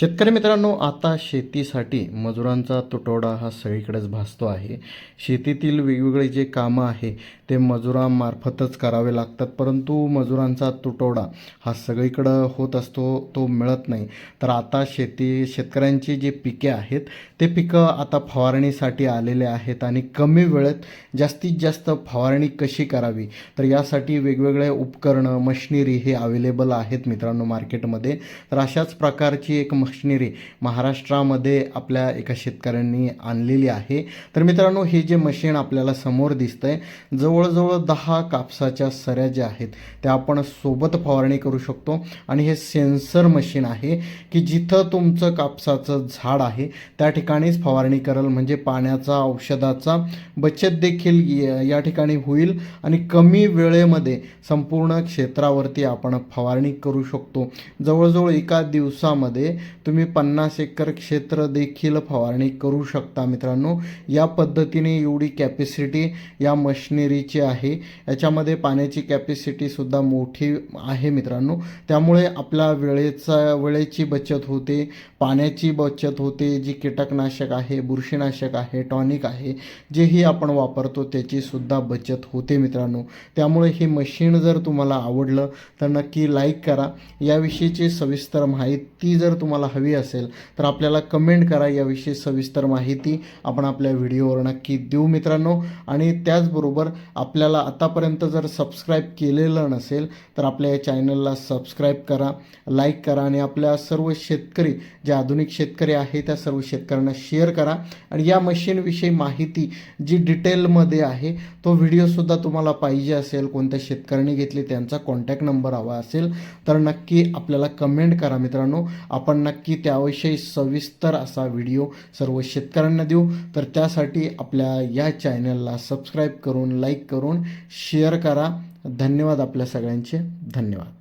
शेतकरी मित्रांनो आता शेतीसाठी मजुरांचा तुटवडा हा सगळीकडेच भासतो आहे. शेतीतील वेगवेगळे जे कामं आहे ते मजुरांमार्फतच करावे लागतात परंतु मजुरांचा तुटवडा हा सगळीकडं होत असतो तो मिळत नाही. तर आता शेती शेतकऱ्यांची जी पिके आहेत ते पिकं आता फवारणीसाठी आलेले आहेत आणि कमी वेळेत जास्तीत जास्त फवारणी कशी करावी? तर यासाठी वेगवेगळे उपकरणं मशिनरी हे अवेलेबल आहेत मित्रांनो मार्केटमध्ये. तर अशाच प्रकारची एक मशिनरी महाराष्ट्रामध्ये आपल्या एका शेतकऱ्यांनी आणलेली आहे. तर मित्रांनो हे जे मशीन आपल्याला समोर दिसतंय जवळजवळ दहा कापसाच्या सऱ्या ज्या आहेत त्या आपण सोबत फवारणी करू शकतो. आणि हे सेन्सर मशीन आहे की जिथं तुमचं कापसाचं झाड आहे त्या ठिकाणीच फवारणी करेल. म्हणजे पाण्याचा औषधाचा बचत देखील य- या ठिकाणी होईल. आणि कमी वेळेमध्ये संपूर्ण क्षेत्रावरती आपण फवारणी करू शकतो. जवळजवळ एका दिवसामध्ये तुम्ही पन्नास एकर क्षेत्र देखील फवारणी करू शकता मित्रांनो. या पद्धतीने एवढी कॅपॅसिटी या मशिनरीची आहे. याच्यामध्ये पाण्याची कॅपॅसिटीसुद्धा मोठी आहे मित्रांनो. त्यामुळे आपल्या वेळेचा वेळेची बचत होते. पाण्याची बचत होते. जी कीटकनाशक आहे बुरशीनाशक आहे टॉनिक आहे जेही आपण वापरतो त्याचीसुद्धा बचत होते मित्रांनो. त्यामुळे हे मशीन जर तुम्हाला आवडलं तर नक्की लाईक करा. याविषयीची सविस्तर माहिती जर तुम्हाला हवी असेल तर आपल्याला कमेंट करा. याविषयी सविस्तर माहिती आपण आपल्या व्हिडिओवर नक्की देऊ मित्रांनो. आणि त्याचबरोबर आपल्याला आतापर्यंत जर सबस्क्राईब केलेलं नसेल तर आपल्या या चॅनलला सबस्क्राईब करा लाईक करा आणि आपल्या सर्व शेतकरी जे आधुनिक शेतकरी आहे त्या सर्व शेतकऱ्यांना शेअर करा. आणि या मशीनविषयी माहिती जी डिटेलमध्ये आहे तो व्हिडिओसुद्धा तुम्हाला पाहिजे असेल. कोणत्या शेतकऱ्यांनी घेतली त्यांचा कॉन्टॅक्ट नंबर हवा असेल तर नक्की आपल्याला कमेंट करा मित्रांनो. आपण नक्की त्याविषयी सविस्तर असा व्हिडिओ सर्व शेतकऱ्यांना देऊ. तर त्यासाठी आपल्या या चॅनलला सबस्क्राईब करून लाईक लाईक करून शेअर करा. धन्यवाद आपल्या सगळ्यांचे. धन्यवाद.